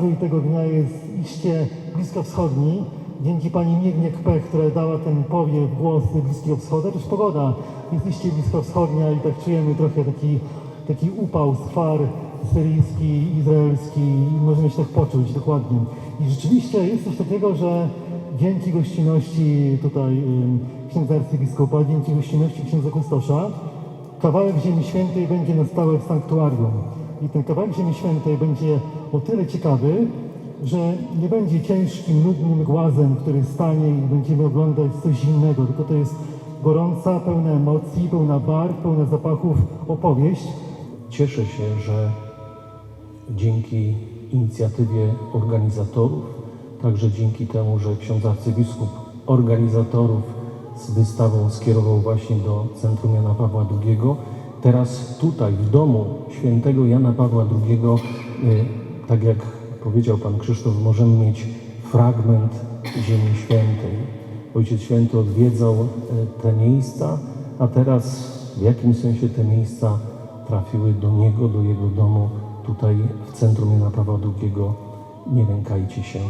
Nastrój tego dnia jest iście bliskowschodni. Dzięki pani Mirnie Kpech, która dała ten powiew, głos Bliskiego Wschodu, też pogoda jest iście bliskowschodnia i tak czujemy trochę taki, taki upał z far syryjski, izraelski możemy się tak poczuć dokładnie. I rzeczywiście jest coś takiego, że dzięki gościnności tutaj księdza arcybiskupa, dzięki gościnności księdza Kustosza, kawałek Ziemi Świętej będzie na stałe w sanktuarium. I ten kawałek Ziemi Świętej będzie o tyle ciekawy, że nie będzie ciężkim, nudnym głazem, który stanie i będziemy oglądać coś innego, tylko to jest gorąca, pełna emocji, pełna barw, pełna zapachów opowieść. Cieszę się, że dzięki inicjatywie organizatorów, także dzięki temu, że ksiądz arcybiskup organizatorów z wystawą skierował właśnie do Centrum Jana Pawła II, teraz tutaj w domu świętego Jana Pawła II, y, tak jak powiedział Pan Krzysztof, możemy mieć fragment Ziemi Świętej. Ojciec Święty odwiedzał y, te miejsca, a teraz w jakim sensie te miejsca trafiły do niego, do jego domu, tutaj w centrum Jana Pawła II. Nie lękajcie się.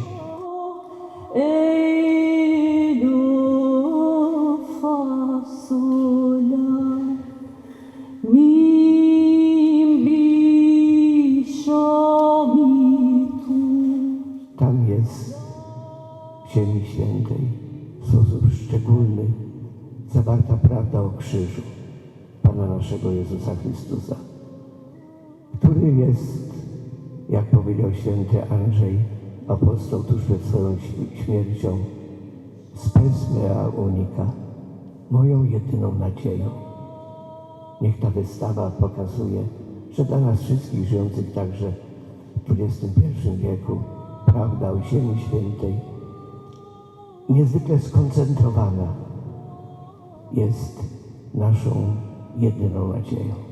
Ziemi Świętej w sposób szczególny zawarta prawda o krzyżu Pana naszego Jezusa Chrystusa, który jest, jak powiedział święty Andrzej, apostoł tuż przed swoją śm- śmiercią, spes mea unica, moją jedyną nadzieją. Niech ta wystawa pokazuje, że dla nas wszystkich żyjących także w XXI wieku prawda o Ziemi Świętej niezwykle skoncentrowana jest naszą jedyną nadzieją.